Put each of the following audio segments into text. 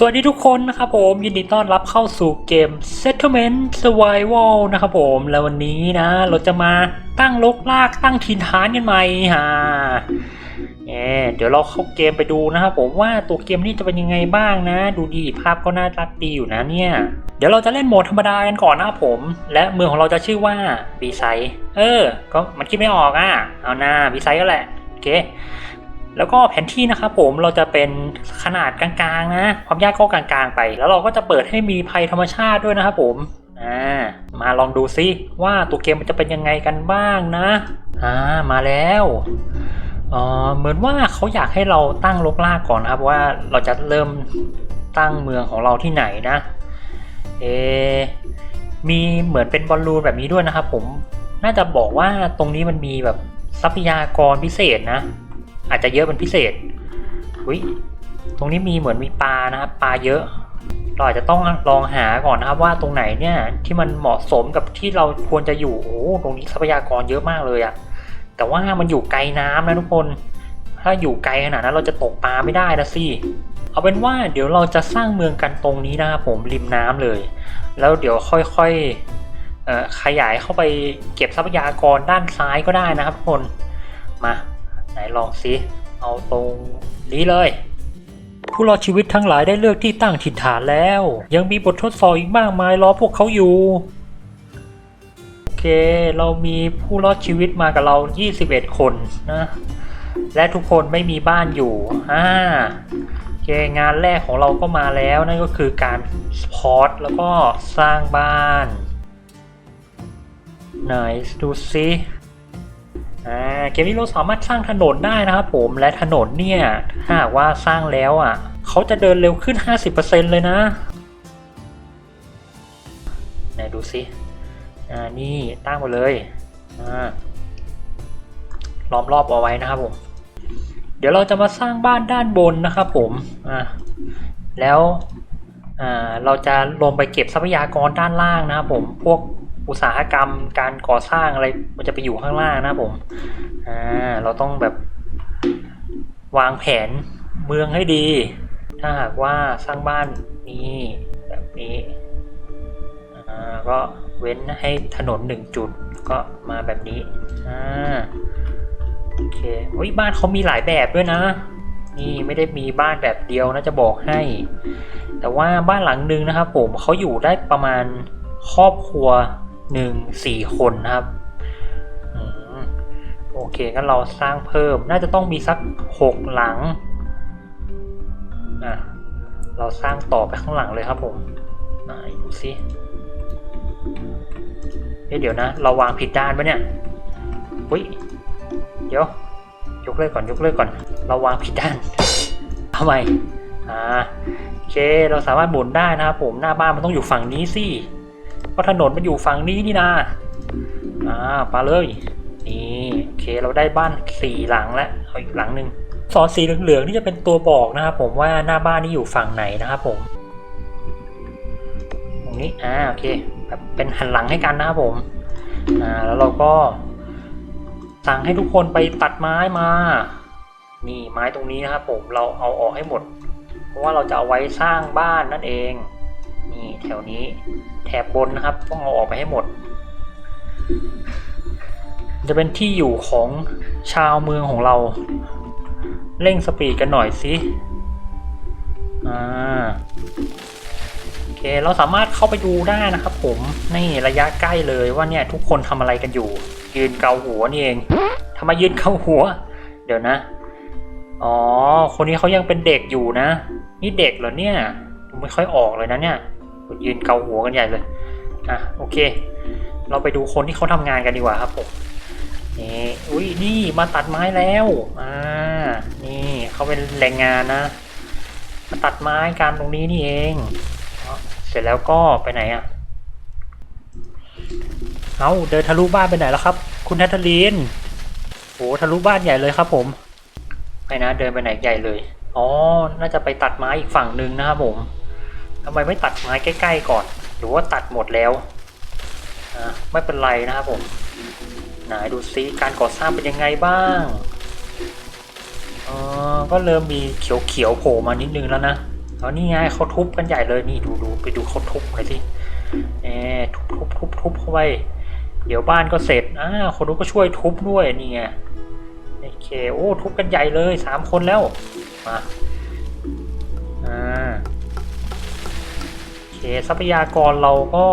สวัสดีทุกคนนะครับผมยินดีต้อนรับเข้าสู่เกม Settlement Survival นะครับผมแล้ววันนี้นะ เราจะมาตั้งลกลากตั้งถิ่นฐานกันใหม่ฮะเอ่อเดี๋ยวเราเข้าเกมไปดูนะครับผมว่าตัวเกมนี้จะเป็นยังไงบ้างนะ ดูดีภาพก็น่ารักดีอยู่นะเนี่ย เดี๋ยวเราจะเล่นโหมดธรรมดากันก่อนนะครับผม และเมืองของเราจะชื่อว่าบีไซเออ ก็มันคิดไม่ออกอะเอาหน้าบีไซก็แหละโอเค แล้วก็แผนที่นะครับผมเราจะเป็นขนาดกลางๆนะความยากก็กลางๆไป แล้วเราก็จะเปิดให้มีภัยธรรมชาติด้วยนะครับผมอ่ามาลองดูซิว่าตัวเกมมันจะเป็นยังไงกันบ้างนะอ่ามาแล้วเหมือนว่าเขาอยากให้เราตั้งลกลากก่อนนะครับว่าเราจะเริ่มตั้งเมืองของเราที่ไหนนะเอมีเหมือนเป็นบอลลูนแบบนี้ด้วยนะครับผมน่าจะบอกว่าตรงนี้มันมีแบบทรัพยากรพิเศษนะ อาจจะเยอะเป็นพิเศษอุยตรงนี้มีเหมือนมีปลานะครับปลาเยอะเราอาจจะต้องลองหาก่อนนะครับว่าตรงไหนเนี่ยที่มันเหมาะสมกับที่เราควรจะอยู่โอ้ตรงนี้ทรัพยากรเยอะมากเลยอะแต่ว่ามันอยู่ไกลน้ำนะทุกคน ถ้าอยู่ไกลขนาดนั้นเราจะตกปลาไม่ได้นะสิเอาเป็นว่าเดี๋ยวเราจะสร้างเมืองกันตรงนี้นะครับผมริมน้ำเลย แล้วเดี๋ยวค่อยๆขยายเข้าไปเก็บทรัพยากรด้านซ้ายก็ได้นะครับทุกคนมา ไหนลองสิเอาตรงนี้เลย ผู้รอดชีวิตทั้งหลายได้เลือกที่ตั้งถิ่นฐานแล้ว ยังมีบททดสอบอีกมากมายรอพวกเขาอยู่ โอเค เรามีผู้รอดชีวิตมากับเรา 21 คนนะ และทุกคนไม่มีบ้านอยู่อ่าโอเคงานแรกของเราก็มาแล้วนั่นก็คือการสปอร์ตแล้วก็สร้างบ้าน ไหนดูสิ อ่าเกมนี้เราสามารถสร้างถนนได้นะครับผมและถนนเนี่ยถ้าว่าสร้างแล้วอะเขาจะเดินเร็วขึ้น 50%เลยนะไหนดูสิอ่านี่ตั้งมาเลยอ่าล้อมรอบเอาไว้นะครับผม เดี๋ยวเราจะมาสร้างบ้านด้านบนนะครับผมอ่าแล้วอ่าเราจะลงไปเก็บทรัพยากรด้านล่างนะครับผมพวก อุตสาหกรรม การก่อสร้างอะไรมันจะไปอยู่ข้างล่างนะผมอ่าเราต้องแบบวางแผนเมืองให้ดี ถ้าหากว่าสร้างบ้านนี้แบบนี้ก็เว้นให้ถนนหนึ่งจุดก็มาแบบนี้อ่าโอเคโอ้ยบ้านเขามีหลายแบบด้วยนะ นี่ไม่ได้มีบ้านแบบเดียวนะจะบอกให้ แต่ว่าบ้านหลังนึงนะครับผมเขาอยู่ได้ประมาณครอบครัว หนึ่งสี่คนนะครับโอเคงั้นเราสร้างเพิ่มน่าจะต้องมีสักหกหลังอะเราสร้างต่อไปข้างหลังเลยครับผมไหนดูสิเอ๊ะเดี๋ยวนะ เราวางผิดด้านปะเนี่ยอุ้ยเดี๋ยวยกเลิกก่อนยกเลิกก่อน เราวางผิดด้านทำไมอ่าโอเคเราสามารถหมุนได้นะครับผมหน้าบ้านมันต้องอยู่ฝั่งนี้สิ เพราะถนนมันอยู่ฝั่งนี้นี่นาอ่าไปเลย นี่โอเคเราได้บ้านสี่หลังแล้วเอาอีกหลังหนึ่งสอนสีเหลืองๆนี่จะเป็นตัวบอกนะครับผมว่าหน้าบ้านนี่อยู่ฝั่งไหนนะครับผม ตรงนี้อ่าโอเคแบบเป็นหันหลังให้กันนะครับผมอ่าแล้วเราก็ สั่งให้ทุกคนไปตัดไม้มานี่ไม้ตรงนี้นะครับผมเราเอาออกให้หมด เพราะว่าเราจะเอาไว้สร้างบ้านนั่นเอง นี่แถวนี้แถบบนนะครับ ต้องเอาออกไปให้หมด จะเป็นที่อยู่ของชาวเมืองของเรา เร่งสปีดกันหน่อยสิอ่าโอเคเราสามารถเข้าไปดูได้นะครับ ผมนี่ระยะใกล้เลยว่าเนี่ยทุกคนทำอะไรกันอยู่ ยืนเกาหัวนี่เองทำไมยืนเกาหัว เดี๋ยวนะอ๋อ คนนี้เขายังเป็นเด็กอยู่นะ นี่เด็กเหรอเนี่ยไม่ค่อยออกเลยนะเนี่ย ยืนเกาหัวกันใหญ่เลยอะโอเค เราไปดูคนที่เขาทำงานกันดีกว่าครับผมนี่อุ้ยนี่มาตัดไม้แล้วอ่านี่เขาเป็นแรงงานนะ มาตัดไม้กันตรงนี้นี่เอง เสร็จแล้วก็ไปไหนอะ่ะเอาเดินทะลุบ้านไปไหนแล้วครับ คุณแททเทอรีนโหทะลุบ้านใหญ่เลยครับผม ไปนะเดินไปไหนใหญ่เลย อ๋อ น่าจะไปตัดไม้อีกฝั่งหนึ่งนะครับผม ทำไมไม่ตัดไม้ใกล้ ๆ ก่อน หรือว่าตัดหมดแล้วอ่าไม่เป็นไรนะครับผมไหนดูซิการก่อสร้างเป็นยังไงบ้างเออก็เริ่มมีเขียวๆโผล่มานิดนึงแล้วนะแล้วนี่ไงเขาทุบกันใหญ่เลยนี่ดูดูไปดูเขาทุบหน่อยสิแหมทุบทุบทุบทุบเข้าไปเดี๋ยวบ้านก็เสร็จอ่าคนนู้นก็ช่วยทุบด้วยนี่ไงโอเคโอ้ทุบกันใหญ่เลยสามคนแล้วมา เคทรัพยากรเราก็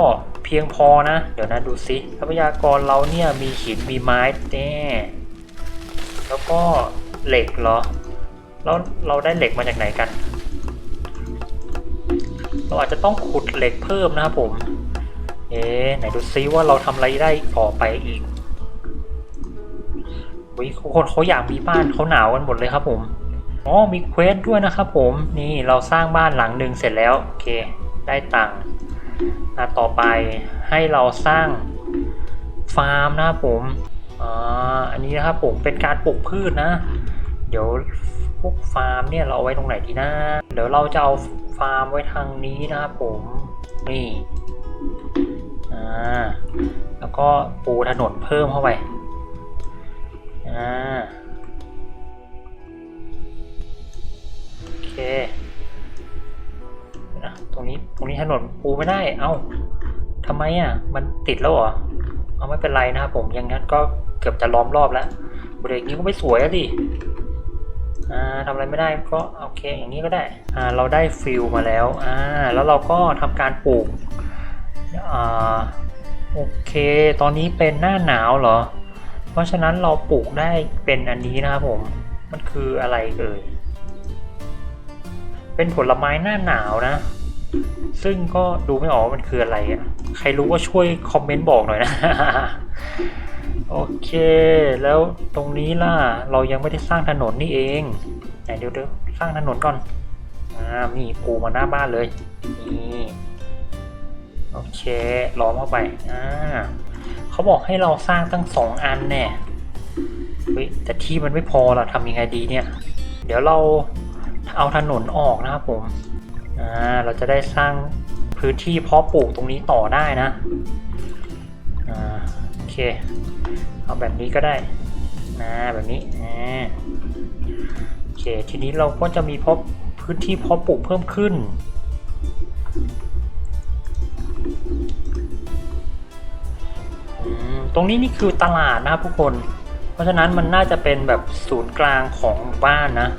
เพียงพอนะ เดี๋ยวนะดูสิทรัพยากรเราเนี่ยมีหินมีไม้แน่แล้วก็เหล็กเหรอแล้วเราได้เหล็กมาจากไหนกัน เราอาจจะต้องขุดเหล็กเพิ่มนะครับผม เอ๊ไหนดูซิว่าเราทำอะไรได้ต่อไปอีกวิคนเขาอยากมีบ้านเขาหนาวกันหมดเลยครับผม อ๋อมีเควสด้วยนะครับผม นี่เราสร้างบ้านหลังหนึ่งเสร็จแล้ว โอเค ได้ตังค์อะต่อไปให้เราสร้างฟาร์มนะครับผมอ่าอันนี้นะครับผมเป็นการปลูกพืชนะ เดี๋ยวพวกฟาร์มเนี่ยเราเอาไว้ตรงไหนดีนะ เดี๋ยวเราจะเอาฟาร์มไว้ทางนี้นะครับผมนี่อ่าแล้วก็ปูถนนเพิ่มเข้าไปอ่าโอเค ตรงนี้ตรงนี้ถนนปูไม่ได้ เอ้าทำไมอะ มันติดแล้วเหรอ เอาไม่เป็นไรนะครับผมอยังงั้นก็เกือบจะล้อมรอบแล้วเบรกนี้ก็ไม่สวยอะดิอ่าทำอะไรไม่ได้ก็โอเคอย่างนี้ก็ได้อ่าเราได้ฟิลมาแล้วอ่าแล้วเราก็ทำการปลูกอ่าโอเค ตอนนี้เป็นหน้าหนาวเหรอ เพราะฉะนั้นเราปลูกได้เป็นอันนี้นะครับผม มันคืออะไรเอ่ย เป็นผลไม้หน้าหนาวนะ ซึ่งก็ดูไม่ออกว่ามันคืออะไรอะ ใครรู้ก็ช่วยคอมเมนต์บอกหน่อยนะ โอเค แล้วตรงนี้ล่ะ เรายังไม่ได้สร้างถนนนี่เอง ไหนเดี๋ยวเดี๋ยวสร้างถนนก่อน อ่า มีปูมาหน้าบ้านเลย นี่ โอเค ล้อมเข้าไป อ่า เขาบอกให้เราสร้างตั้งสองอันแน่เฮ้ย แต่ที่มันไม่พอเราทำยังไงดีเนี่ย เดี๋ยวเราเอาถนนออกนะครับผม อ่าเราจะได้สร้างพื้นที่เพาะปลูกตรงนี้ต่อได้นะอ่าโอเค เอาแบบนี้ก็ได้นะแบบนี้อ่าโอเคทีนี้เราก็จะมีเพาะพื้นที่เพาะปลูกเพิ่มขึ้นตรงนี้นี่คือตลาดนะครับทุกคน เพราะฉะนั้นมันน่าจะเป็นแบบศูนย์กลางของบ้านนะ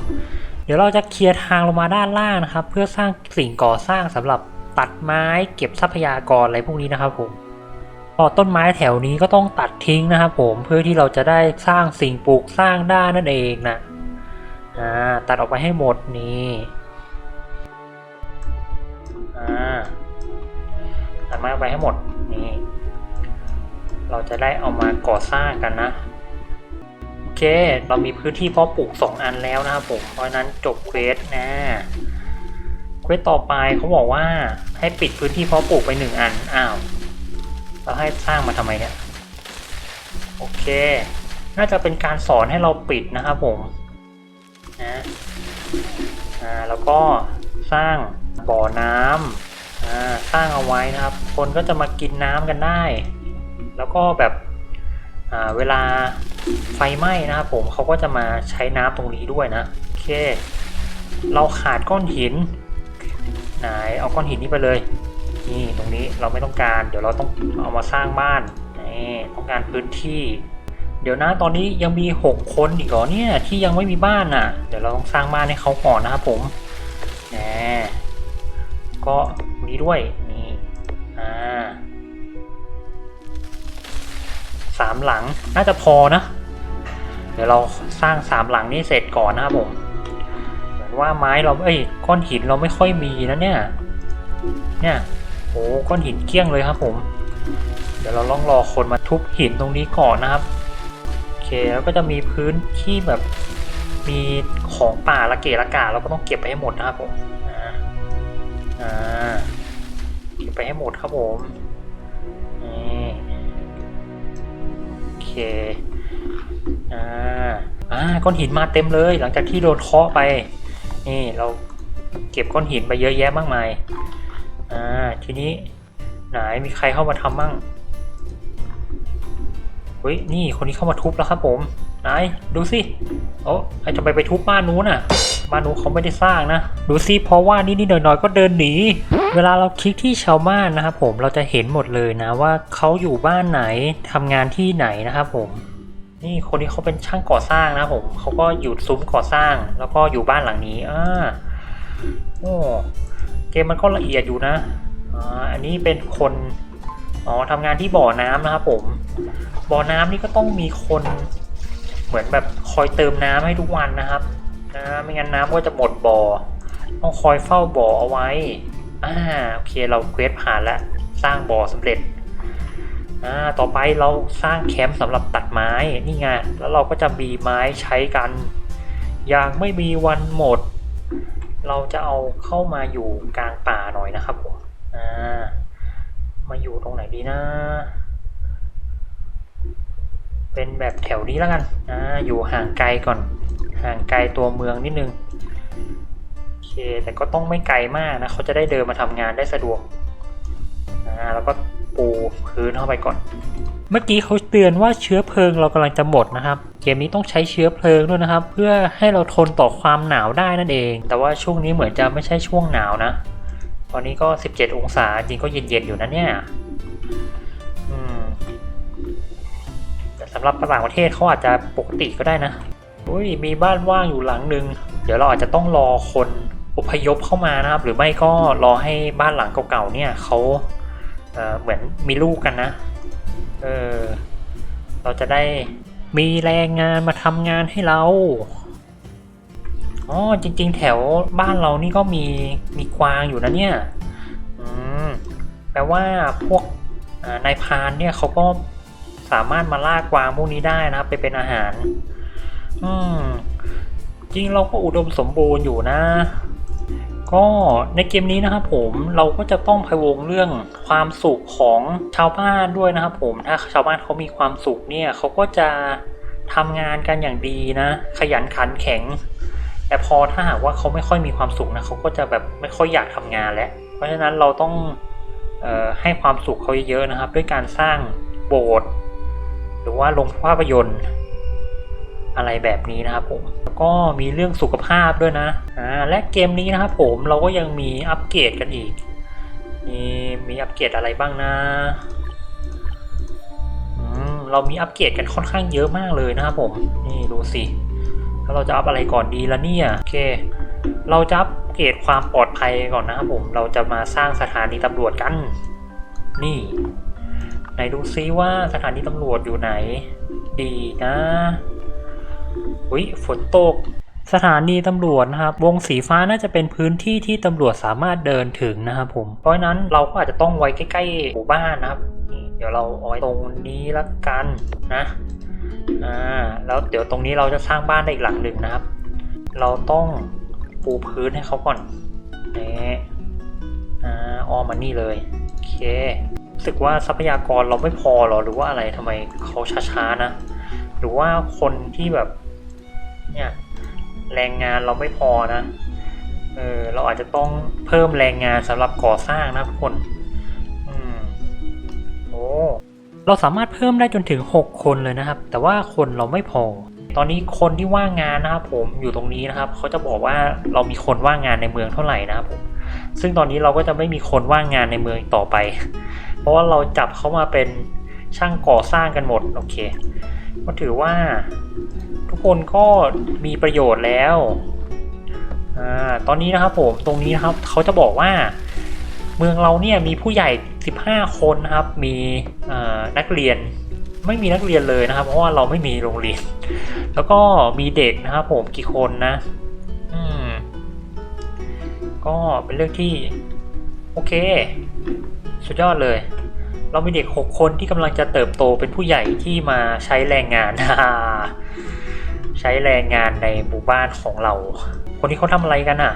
เดี๋ยวเราจะเคลียร์ทางลงมาด้านล่างนะครับ เพื่อสร้างสิ่งก่อสร้างสำหรับตัดไม้เก็บทรัพยากรอะไรพวกนี้นะครับผมพอต้นไม้แถวนี้ก็ต้องตัดทิ้งนะครับผมเพื่อที่เราจะได้สร้างสิ่งปลูกสร้างได้นั่นเองนะอ่าตัดออกไปให้หมดนี่อ่าตัดไม้ออกไปให้หมดนี่เราจะได้เอามาก่อสร้างกันนะ เค เรามีพื้นที่เพาะปลูก 2 อันแล้วนะครับผม เพราะนั้นจบเควสนะเควสต่อไปเขาบอกว่าให้ปิดพื้นที่เพาะปลูกไป 1 อัน อ้าวเราให้สร้างมาทำไมเนี่ย โอเค น่าจะเป็นการสอนให้เราปิดนะครับผม นะอ่าแล้วก็สร้างบ่อน้ำอ่าสร้างเอาไว้นะครับ คนก็จะมากินน้ำกันได้ แล้วก็แบบ เวลาไฟไหม้นะครับผมเขาก็จะมาใช้น้ำตรงนี้ด้วยนะโอเค เราขาดก้อนหินไหนเอาก้อนหินนี้ไปเลยนี่ตรงนี้เราไม่ต้องการ เดี๋ยวเราต้องเอามาสร้างบ้านนี่ต้องการพื้นที่ เดี๋ยวนะตอนนี้ยังมี 6 คนอีกเหรอเนี่ยที่ยังไม่มีบ้านน่ะ เดี๋ยวเราต้องสร้างบ้านให้เขาก่อนนะครับผมแหมก็นี้ด้วย สามหลังน่าจะพอนะ เดี๋ยวเราสร้างสามหลังนี้เสร็จก่อนนะครับผมเหมือนว่าไม้เราเอ้ยก้อนหินเราไม่ค่อยมีนะเนี่ย เนี่ยโอ้ก้อนหินเกลี้ยงเลยครับผม เดี๋ยวเราต้องรอคนมาทุบหินตรงนี้ก่อนนะครับโอเคแล้วก็จะมีพื้นที่แบบมีของป่าละเกะละกาเราก็ต้องเก็บไปให้หมดนะครับผมอ่าเก็บไปให้หมดครับผม อเคอ่าอ่าก้อนหินมาเต็มเลย หลังจากที่โดนเคาะไป นี่เราเก็บก้อนหินไปเยอะแยะมากมาย อ่า ทีนี้ไหนมีใครเข้ามาทำมั่งเฮ้ย นี่คนนี้เข้ามาทุบแล้วครับผม ไหน ดูสิ โอ้ไอจะไปไปทุบบ้านนู้นน่ะ บ้านนู้นเขาไม่ได้สร้างนะ ดูซิเพราะว่านี่นี่หน่อยๆก็เดินหนี เวลาเราคลิกที่ชาวบ้านนะครับผมเราจะเห็นหมดเลยนะว่าเขาอยู่บ้านไหนทำงานที่ไหนนะครับผม นี่คนนี้เขาเป็นช่างก่อสร้างนะผมเขาก็อยู่ซุ้มก่อสร้าง แล้วก็อยู่บ้านหลังนี้อ่าโอ้เกมมันก็ละเอียดอยู่นะอ่าอันนี้เป็นคนอ๋อทำงานที่บ่อน้ำนะครับผม บ่อน้ำนี่ก็ต้องมีคน เหมือนแบบคอยเติมน้ำให้ทุกวันนะครับ นะไม่งั้นน้ำก็จะหมดบ่อ ต้องคอยเฝ้าบ่อเอาไว้ อ่าโอเคเราเควสผ่านแล้ว สร้างบ่อสำเร็จ อ่าต่อไปเราสร้างแคมป์สำหรับตัดไม้นี่ไงแล้วเราก็จะมีไม้ใช้กัน อย่างไม่มีวันหมด เราจะเอาเข้ามาอยู่กลางป่าหน่อยนะครับผมอ่ามาอยู่ตรงไหนดีนะ เป็นแบบแถวนี้แล้วกันอ่าอยู่ห่างไกลก่อน ห่างไกลตัวเมืองนิดนึงโอเคแต่ก็ต้องไม่ไกลมากนะเขาจะได้เดินมาทำงานได้สะดวกอ่าแล้วก็ปูพื้นเข้าไปก่อน เมื่อกี้เขาเตือนว่าเชื้อเพลิงเรากำลังจะหมดนะครับ เกมนี้ต้องใช้เชื้อเพลิงด้วยนะครับ เพื่อให้เราทนต่อความหนาวได้นั่นเอง แต่ว่าช่วงนี้เหมือนจะไม่ใช่ช่วงหนาวนะ ตอนนี้ก็ 17 องศาจริงก็เย็นๆอยู่นะเนี่ย สำหรับต่างประเทศเขาอาจจะปกติก็ได้นะอุ้ยมีบ้านว่างอยู่หลังหนึ่งเดี๋ยวเราอาจจะต้องรอคนอพยพเข้ามานะครับ หรือไม่ก็รอให้บ้านหลังเก่าๆเนี่ยเขาเอ่อเหมือนมีลูกกันนะ เออเราจะได้มีแรงงานมาทำงานให้เราอ๋อจริง ๆ แถวบ้านเรานี่ก็มีมีกวางอยู่นะเนี่ย อืมแปลว่าพวกนายพานเนี่ยเขาก็ สามารถมาล่ากวางพวกนี้ได้นะครับ ไปเป็นอาหาร อืมจริงเราก็อุดมสมบูรณ์อยู่นะ ก็ในเกมนี้นะครับผมเราก็จะต้องพะวงเรื่องความสุขของชาวบ้านด้วยนะครับผมถ้าชาวบ้านเขามีความสุขเนี่ยเขาก็จะทำงานกันอย่างดีนะ ขยันขันแข็ง แต่พอถ้าหากว่าเขาไม่ค่อยมีความสุขนะเขาก็จะแบบไม่ค่อยอยากทำงานแล้ว เพราะฉะนั้นเราต้องออให้ความสุขเขาเยอะๆนะครับ ด้วยการสร้างโบสถ์ หรือว่าโรงภาพยนตร์อะไรแบบนี้นะครับผมแล้วก็มีเรื่องสุขภาพด้วยนะอ่าและเกมนี้นะครับผมเราก็ยังมีอัปเกรดกันอีกมีมีอัปเกรดอะไรบ้างนะอืมเรามีอัปเกรดกันค่อนข้างเยอะมากเลยนะครับผมนี่ดูสิแล้วเราจะอัพอะไรก่อนดีละเนี่ยโอเค เราจะอัปเกรดความปลอดภัยก่อนนะครับผมเราจะมาสร้างสถานีตำรวจกัน นี่ ไหนดูซิว่าสถานีตำรวจอยู่ไหน ดีนะอุ้ยฝนตก สถานีตำรวจนะครับ วงสีฟ้าน่าจะเป็นพื้นที่ที่ตำรวจสามารถเดินถึงนะครับผม เพราะนั้นเราก็อาจจะต้องไว้ใกล้ๆหมู่บ้านนะครับ เดี๋ยวเราเอาไว้ตรงนี้ละกันนะ อ่า แล้วเดี๋ยวตรงนี้เราจะสร้างบ้านได้อีกหลังหนึ่งนะครับ เราต้องปูพื้นให้เขาก่อนนี่อ่าอ้อมมานี่เลย โอเค สึกว่าทรัพยากรเราไม่พอหรอหรือว่าอะไรทำไมเขาช้าๆนะ หรือว่าคนที่แบบเนี่ยแรงงานเราไม่พอนะเออเราอาจจะต้องเพิ่มแรงงานสำหรับก่อสร้างนะทุกคนอืมโอ้เราสามารถเพิ่มได้จนถึง 6 คนเลยนะครับ แต่ว่าคนเราไม่พอ ตอนนี้คนที่ว่างงานนะครับผมอยู่ตรงนี้นะครับเขาจะบอกว่าเรามีคนว่างงานในเมืองเท่าไหร่นะครับผมซึ่งตอนนี้เราก็จะไม่มีคนว่างงานในเมืองต่อไป ราะว่าเราจับเขามาเป็นช่างก่อสร้างกันหมดโอเคก็ถือว่าทุกคนก็มีประโยชน์แล้วอตอนนี้นะครับผมตรงนี้นะครับเขาจะบอกว่า เมืองเราเนี่ยมีผู้ใหญ่ 15 คนนะครับ มีนักเรียนไม่มีนักเรียนเลยนะครับ เพราะว่าเราไม่มีโรงเรียน แล้วก็มีเด็กนะครับผมกี่คนนะ อืม ก็เป็นเรื่องที่ โอเค สุดยอดเลย เรามีเด็ก 6 คนที่กำลังจะเติบโตเป็นผู้ใหญ่ที่มาใช้แรงงาน ใช้แรงงานในหมู่บ้านของเรา คนที่เขาทำอะไรกันอะ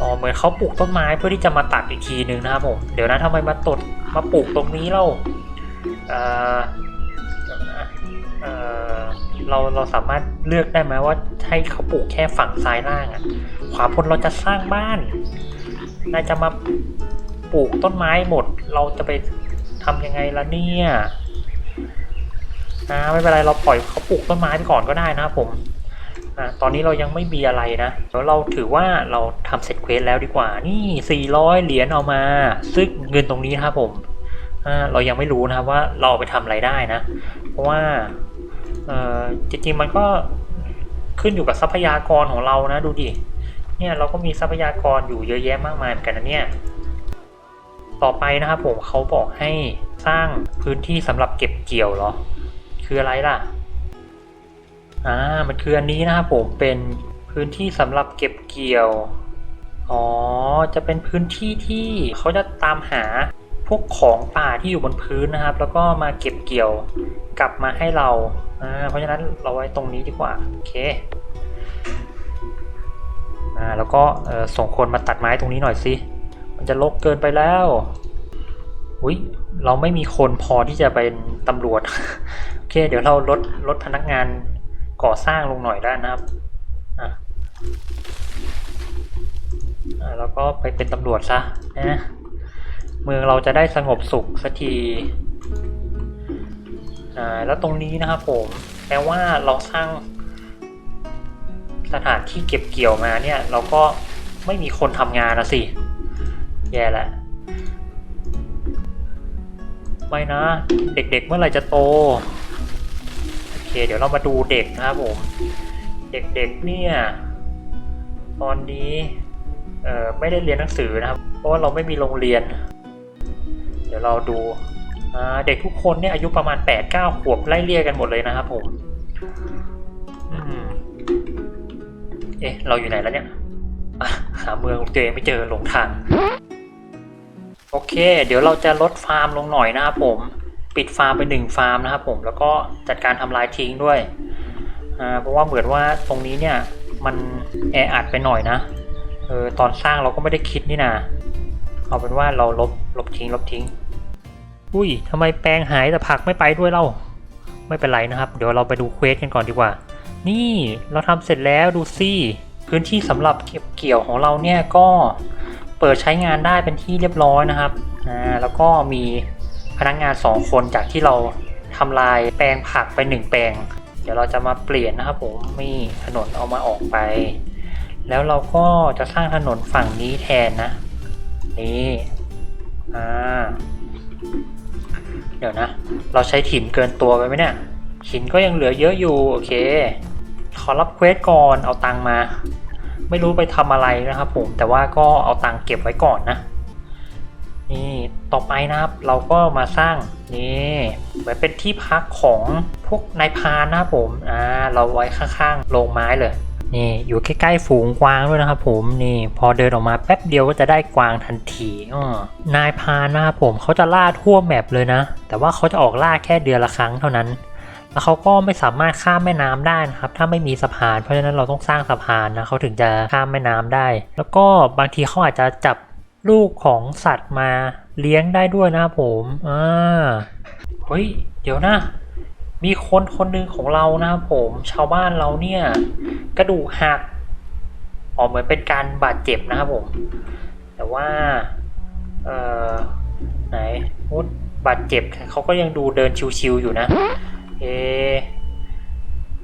อ๋อเหมือนเขาปลูกต้นไม้เพื่อที่จะมาตัดอีกทีนึงนะครับผมเดี๋ยวนะทำไมมาตดมาปลูกตรงนี้เล่าเอ่อเออเราเราสามารถเลือกได้ไหมว่าให้เขาปลูกแค่ฝั่งซ้ายล่างอะขวาบนเราจะสร้างบ้าน นายจะมาปลูกต้นไม้หมด เราจะไปทำยังไงล่ะเนี่ยอ่าไม่เป็นไรเราปล่อยเขาปลูกต้นไม้ไปก่อนก็ได้นะครับผมอะตอนนี้เรายังไม่มีอะไรนะแล้วเราถือว่าเราทำเสร็จเควสแล้วดีกว่า นี่ 400 เหรียญเอามา ซึ่งเงินตรงนี้ครับผมอ่าเรายังไม่รู้นะครับว่าเราเอาไปทำอะไรได้นะ เพราะว่าเอ่อจริงๆมันก็ขึ้นอยู่กับทรัพยากรของเรานะดูดิ เนี่ยเราก็มีทรัพยากรอยู่เยอะแยะมากมายเหมือนกันนะเนี่ย ต่อไปนะครับผมเขาบอกให้สร้างพื้นที่สำหรับเก็บเกี่ยวเหรอ คืออะไรล่ะ อ่า มันคืออันนี้นะครับผมเป็นพื้นที่สำหรับเก็บเกี่ยว อ๋อ จะเป็นพื้นที่ที่เขาจะตามหาพวกของป่าที่อยู่บนพื้นนะครับ แล้วก็มาเก็บเกี่ยวกลับมาให้เรา อ่า เพราะฉะนั้นเราไว้ตรงนี้ดีกว่า โอเค อ่าแล้วก็ส่งคนมาตัดไม้ตรงนี้หน่อยสิมันจะลกเกินไปแล้วอุ้ยเราไม่มีคนพอที่จะเป็นตำรวจ โอเค เดี๋ยวเราลดลดพนักงานก่อสร้างลงหน่อยได้นะครับอะอะแล้วก็ไปเป็นตำรวจซะนะเมืองเราจะได้สงบสุขสักทีอ่าแล้วตรงนี้นะครับผมแปลว่าเราสร้าง สถานที่เก็บเกี่ยวมาเนี่ย เราก็ไม่มีคนทำงานนะสิ แย่แล้วไม่นะ เด็กๆเมื่อไหร่จะโต โอเค เดี๋ยวเรามาดูเด็กนะครับผม เด็กๆเนี่ย ตอนนี้เอ่อไม่ได้เรียนหนังสือนะครับ เพราะว่าเราไม่มีโรงเรียน เดี๋ยวเราดูเด็กทุกคนเนี่ยอายุประมาณ 8-9 ขวบไล่เรียกกันหมดเลยนะครับผม อืม เอ๊ะ เราอยู่ไหนแล้วเนี่ยหาเมืองตัวเองไม่เจอหลงทาง โอเค เดี๋ยวเราจะลดฟาร์มลงหน่อยนะครับผม ปิดฟาร์มไปหนึ่งฟาร์มนะครับผม แล้วก็จัดการทำลายทิ้งด้วย เพราะว่าเหมือนว่าตรงนี้เนี่ย มันแออัดไปหน่อยนะ เออ ตอนสร้างเราก็ไม่ได้คิดนี่นะเอาเป็นว่าเราลบ ลบทิ้ง ลบทิ้ง อุ้ยทำไมแปลงหายแต่ผักไม่ไปด้วยเล่า ไม่เป็นไรนะครับ เดี๋ยวเราไปดูเควสกันก่อนดีกว่า นี่เราทำเสร็จแล้วดูสิพื้นที่สำหรับเก็บเกี่ยวของเราเนี่ยก็เปิดใช้งานได้เป็นที่เรียบร้อยนะครับอ่าแล้วก็มีพนักงานสองคนจากที่เราทำลายแปลงผักไปหนึ่งแปลง เดี๋ยวเราจะมาเปลี่ยนนะครับผมมีถนนเอามาออกไป แล้วเราก็จะสร้างถนนฝั่งนี้แทนนะ นี่อ่าเดี๋ยวนะ เราใช้ถิ่นเกินตัวไปไหมเนี่ย หินก็ยังเหลือเยอะอยู่ โอเค ขอรับเควสก่อนเอาตังมา ไม่รู้ไปทำอะไรนะครับผมแต่ว่าก็เอาตังเก็บไว้ก่อนนะ นี่ต่อไปนะครับเราก็มาสร้างนี่เหมือนเป็นที่พักของพวกนายพานนะครับผมอ่าเราไว้ข้างๆโรงไม้เลยนี่อยู่ใกล้ๆฝูงกวางด้วยนะครับผมนี่พอเดินออกมาแป๊บเดียวก็จะได้กวางทันทีออนายพานนะครับผมเขาจะล่าทั่วแมปเลยนะ แต่ว่าเขาจะออกล่าแค่เดือนละครั้งเท่านั้น แล้วเขาก็ไม่สามารถข้ามแม่น้ำได้นะครับ ถ้าไม่มีสะพาน เพราะฉะนั้นเราต้องสร้างสะพานนะเขาถึงจะข้ามแม่น้ำได้ แล้วก็บางทีเขาอาจจะจับลูกของสัตว์มาเลี้ยงได้ด้วยนะครับผมอ่าเฮ้ยเดี๋ยวนะมีคนคนหนึ่งของเรานะครับผมชาวบ้านเราเนี่ย กระดูกหักอ๋อเหมือนเป็นการบาดเจ็บนะครับผม แต่ว่า เอ่อไหนมุดบาดเจ็บเขาก็ยังดูเดินชิวๆอยู่นะ เอ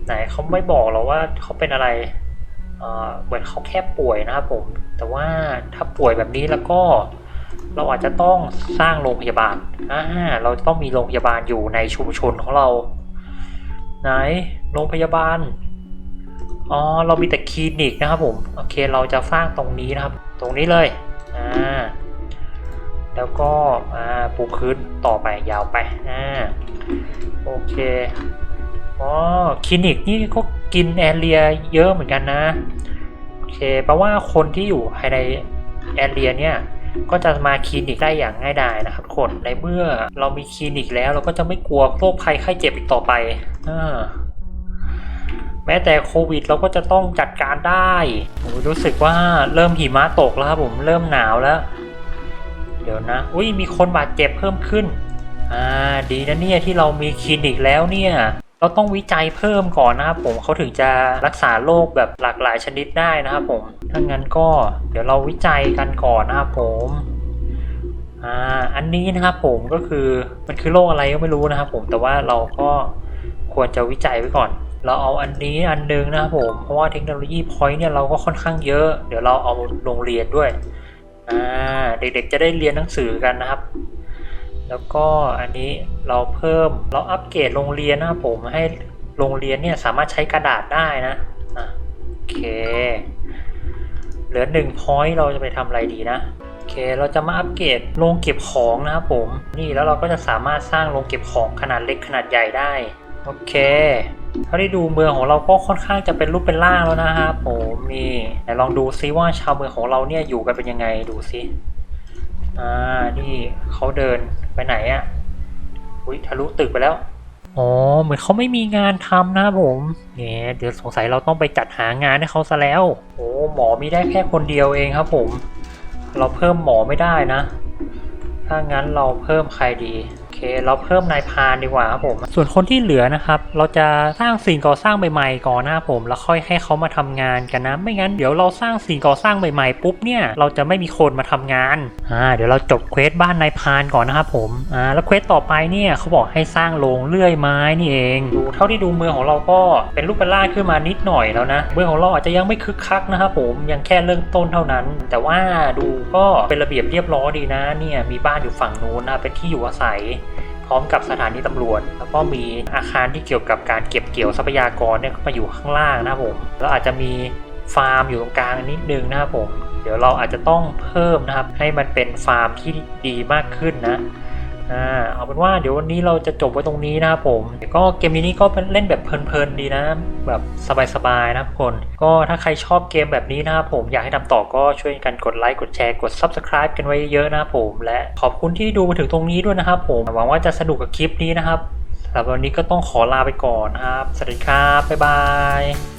ไหนเขาไม่บอกหรอกว่าเขาเป็นอะไรเอ่อเหมือนเขาแค่ป่วยนะครับผม แต่ว่าถ้าป่วยแบบนี้แล้วก็เราอาจจะต้องสร้างโรงพยาบาลอ่าเราจะต้องมีโรงพยาบาลอยู่ในชุมชนของเรา ไหนโรงพยาบาล อ๋อ เรามีแต่คลินิกนะครับผม โอเค เราจะสร้างตรงนี้นะครับ ตรงนี้เลย อ่า แล้วก็ปูพื้นต่อไปยาวไปอ่าโอเคอ๋อคลินิกนี่ก็กินแอเรียเยอะเหมือนกันนะโอเคแปลว่าคนที่อยู่ภายในแอเรียเนี่ยก็จะมาคลินิกได้อย่างง่ายดายนะครับทุกคนในเมื่อเรามีคลินิกแล้วเราก็จะไม่กลัวโรคภัยไข้เจ็บอีกต่อไปอแม้แต่โควิดเราก็จะต้องจัดการได้โอ้ยรู้สึกว่าเริ่มหิมะตกแล้วครับผมเริ่มหนาวแล้ว ดี๋ยวนะ อุ้ยมีคนบาดเจ็บเพิ่มขึ้น อ่า ดีนะเนี่ยที่เรามีคลินิกแล้วเนี่ย เราต้องวิจัยเพิ่มก่อนนะครับผมเขาถึงจะรักษาโรคแบบหลากหลายชนิดได้นะครับผม ถ้างั้นก็เดี๋ยวเราวิจัยกันก่อนนะครับผมอ่าอันนี้นะครับผมก็คือมันคือโรคอะไรก็ไม่รู้นะครับผมแต่ว่าเราก็ควรจะวิจัยไว้ก่อน เราเอาอันนี้อันหนึงนะครับผมเพราะว่าเทคโนโลยีพอยต์เนี่ยเราก็ค่อนข้างเยอะ เดี๋ยวเราเอาโรงเรียนด้วย อ่าเด็กๆจะได้เรียนหนังสือกันนะครับ แล้วก็อันนี้เราเพิ่มเราอัปเกรดโรงเรียนนะครับผมให้โรงเรียนเนี่ยสามารถใช้กระดาษได้นะอะโอเคเหลือหนึ่งพอยต์เราจะไปทำอะไรดีนะโอเคเราจะมาอัปเกรดโรงเก็บของนะครับผมนี่แล้วเราก็จะสามารถสร้างโรงเก็บของขนาดเล็กขนาดใหญ่ได้โอเค เท่าที่ดูเมืองของเราก็ค่อนข้างจะเป็นรูปเป็นร่างแล้วนะครับผมนี่ไหนลองดูซิว่าชาวเมืองของเราเนี่ยอยู่กันเป็นยังไงดูซิอ่านี่เขาเดินไปไหนอะ่ะอุ้ยทะลุตึกไปแล้วอ๋อเหมือนเขาไม่มีงานทำนะผมเนี่ยเดี๋ยวสงสัยเราต้องไปจัดหางานให้เขาซะแล้วโอ้หมอมีได้แค่คนเดียวเองครับ ผม เราเพิ่มหมอไม่ได้นะ ถ้างั้นเราเพิ่มใครดี เค เราเพิ่มนายพานดีกว่าครับผม ส่วนคนที่เหลือนะครับ เราจะสร้างสิ่งก่อสร้างใหม่ๆก่อนนะครับผม แล้วค่อยให้เขามาทำงานกันนะ ไม่งั้นเดี๋ยวเราสร้างสิ่งก่อสร้างใหม่ๆปุ๊บเนี่ย เราจะไม่มีคนมาทำงาน อ่า เดี๋ยวเราจบเควสบ้านนายพานก่อนนะครับผม อ่า แล้วเควสต่อไปเนี่ยเขาบอกให้สร้างโรงเลื่อยไม้นี่เอง ดูเท่าที่ดูเมืองของเราก็เป็นรูปเป็นร่างขึ้นมานิดหน่อยแล้วนะ เมืองของเราอาจจะยังไม่คึกคักนะครับผม ยังแค่เริ่มต้นเท่านั้น แต่ว่าดูก็เป็นระเบียบเรียบร้อยดีนะ เนี่ย มีบ้านอยู่ฝั่งนู้นนะ เป็นที่อยู่อาศัย พร้อมกับสถานีตำรวจ แล้วก็มีอาคารที่เกี่ยวกับการเก็บเกี่ยวทรัพยากรเนี่ยมาอยู่ข้างล่างนะครับผมแล้วอาจจะมีฟาร์มอยู่ตรงกลางนิดนึงนะครับผมเดี๋ยวเราอาจจะต้องเพิ่มนะครับ ให้มันเป็นฟาร์มที่ดีมากขึ้นนะ อ่าเอาเป็นว่าเดี๋ยววันนี้เราจะจบไว้ตรงนี้นะครับผมก็เกมนี้ก็เป็นเล่นแบบเพลินๆดีนะ แบบสบายๆนะครับทุกคน ก็ถ้าใครชอบเกมแบบนี้นะครับผมอยากให้ทำต่อก็ช่วยกันกดไลค์กดแชร์กด Subscribe กันไว้เยอะๆนะครับผม และขอบคุณที่ดูมาถึงตรงนี้ด้วยนะครับผมหวังว่าจะสนุกกับคลิปนี้นะครับสำหรับวันนี้ก็ต้องขอลาไปก่อนครับ สวัสดีครับ บ๊ายบาย